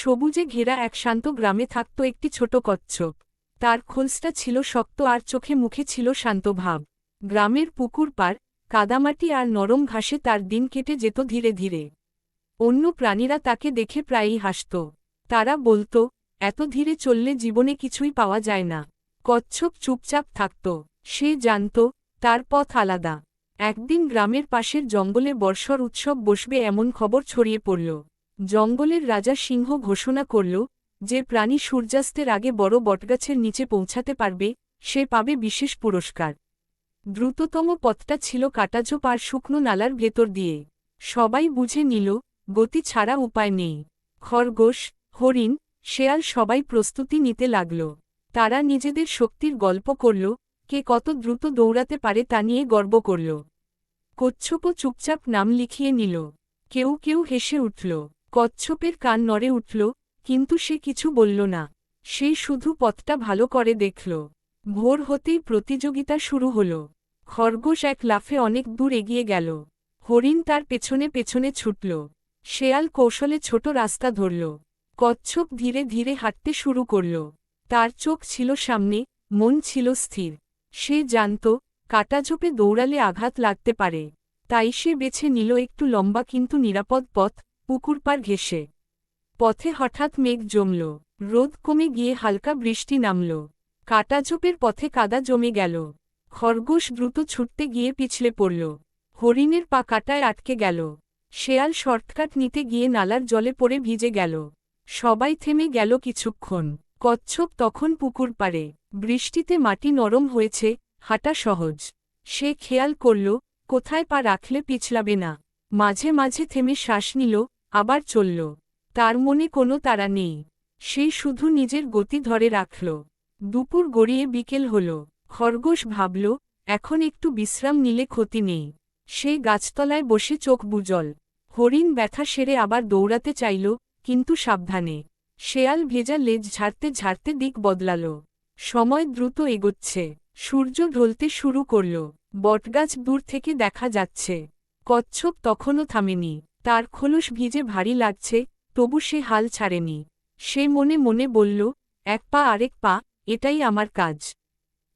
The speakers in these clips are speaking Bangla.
সবুজে ঘেরা এক শান্ত গ্রামে থাকত একটি ছোট কচ্ছপ। তার খোলসটা ছিল শক্ত আর চোখে মুখে ছিল শান্ত ভাব। গ্রামের পুকুর পার কাদামাটি আর নরম ঘাসে তার দিন কেটে যেত ধীরে ধীরে। অন্য প্রাণীরা তাকে দেখে প্রায়ই হাসত। তারা বলত, এত ধীরে চললে জীবনে কিছুই পাওয়া যায় না। কচ্ছপ চুপচাপ থাকত। সে জানত, তার পথ আলাদা। একদিন গ্রামের পাশের জঙ্গলে বর্ষর উৎসব বসবে এমন খবর ছড়িয়ে পড়ল। জঙ্গলের রাজা সিংহ ঘোষণা করল, যে প্রাণী সূর্যাস্তের আগে বড় বটগাছের নিচে পৌঁছাতে পারবে, সে পাবে বিশেষ পুরস্কার। দ্রুততম পথটা ছিল কাটাঝোপ আর শুকনো নালার ভেতর দিয়ে। সবাই বুঝে নিল, গতি ছাড়া উপায় নেই। খরগোশ, হরিণ, শেয়াল সবাই প্রস্তুতি নিতে লাগল। তারা নিজেদের শক্তির গল্প করল, কে কত দ্রুত দৌড়াতে পারে তা নিয়ে গর্ব করল। কচ্ছপও চুপচাপ নাম লিখিয়ে নিল। কেউ কেউ হেসে উঠল। কচ্ছপের কান নড়ে উঠল, কিন্তু সে কিছু বলল না। সে শুধু পথটা ভালো করে দেখল। ভোর হতেই প্রতিযোগিতা শুরু হল। খরগোশ এক লাফে অনেক দূর এগিয়ে গেল। হরিণ তার পেছনে পেছনে ছুটল। শেয়াল কৌশলে ছোট রাস্তা ধরল। কচ্ছপ ধীরে ধীরে হাঁটতে শুরু করল। তার চোখ ছিল সামনে, মন ছিল স্থির। সে জানত কাটাঝোপে দৌড়ালে আঘাত লাগতে পারে। তাই সে বেছে নিল একটু লম্বা কিন্তু নিরাপদ পথ। পুকুর পার ঘেসে পথে হঠাৎ মেঘ জমল। রোদ কমে গিয়ে হালকা বৃষ্টি নামল। কাটাঝোপের পথে কাদা জমে গেল। খরগোশ দ্রুত ছুটতে গিয়ে পিছলে পড়ল। হরিণের পা কাটায় আটকে গেল। শেয়াল শর্টকাট নিতে গিয়ে নালার জলে পড়ে ভিজে গেল। সবাই থেমে গেল কিছুক্ষণ। কচ্ছপ তখন পুকুর পারে বৃষ্টিতে মাটি নরম হয়েছে, হাঁটা সহজ। সে খেয়াল করল, কোথায় পা রাখলে পিছলাবে না। মাঝে মাঝে থেমে শ্বাস নিল আবার চলল। তার মনে কোনো তারা নেই। সে শুধু নিজের গতি ধরে রাখল। দুপুর গড়িয়ে বিকেল হল। খরগোশ ভাবল, এখন একটু বিশ্রাম নিলে ক্ষতি নেই। সে গাছতলায় বসে চোখ বুজল। হরিণ ব্যথা সেরে আবার দৌড়াতে চাইল, কিন্তু সাবধানে। শেয়াল ভেজা লেজ ঝাড়তে ঝাড়তে দিক বদলাল। সময় দ্রুত এগোচ্ছে। সূর্য ঢলতে শুরু করল। বটগাছ দূর থেকে দেখা যাচ্ছে। কচ্ছপ তখনও থামেনি। তার খোলস ভিজে ভারী লাগছে, তবু সে হাল ছাড়েনি। সে মনে মনে বলল, এক পা আরেক পা, এটাই আমার কাজ।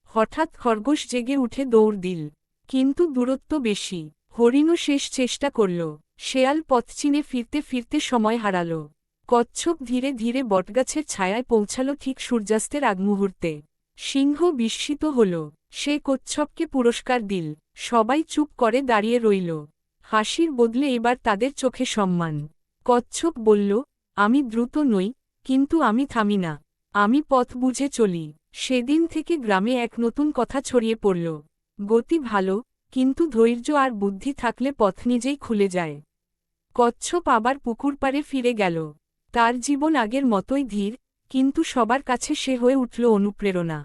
হঠাৎ খরগোশ জেগে উঠে দৌড় দিল। কিন্তু দূরত্ব বেশি। হরিণও শেষ চেষ্টা করল। শেয়াল পথ চিনে ফিরতে ফিরতে সময় হারাল। কচ্ছপ ধীরে ধীরে বটগাছের ছায়ায় পৌঁছাল ঠিক সূর্যাস্তের আগ মুহূর্তে সিংহ বিস্মিত হল। সে কচ্ছপকে পুরস্কার দিল। সবাই চুপ করে দাঁড়িয়ে রইল। হাসির বদলে এবার তাদের চোখে সম্মান। কচ্ছপ বলল, আমি দ্রুত নই, কিন্তু আমি থামি না। আমি পথ বুঝে চলি। সেদিন থেকে গ্রামে এক নতুন কথা ছড়িয়ে পড়ল। গতি ভালো, কিন্তু ধৈর্য আর বুদ্ধি থাকলে পথ নিজেই খুলে যায়। কচ্ছপ আবার পুকুর পাড়ে ফিরে গেল। তার জীবন আগের মতোই ধীর, কিন্তু সবার কাছে সে হয়ে উঠল অনুপ্রেরণা।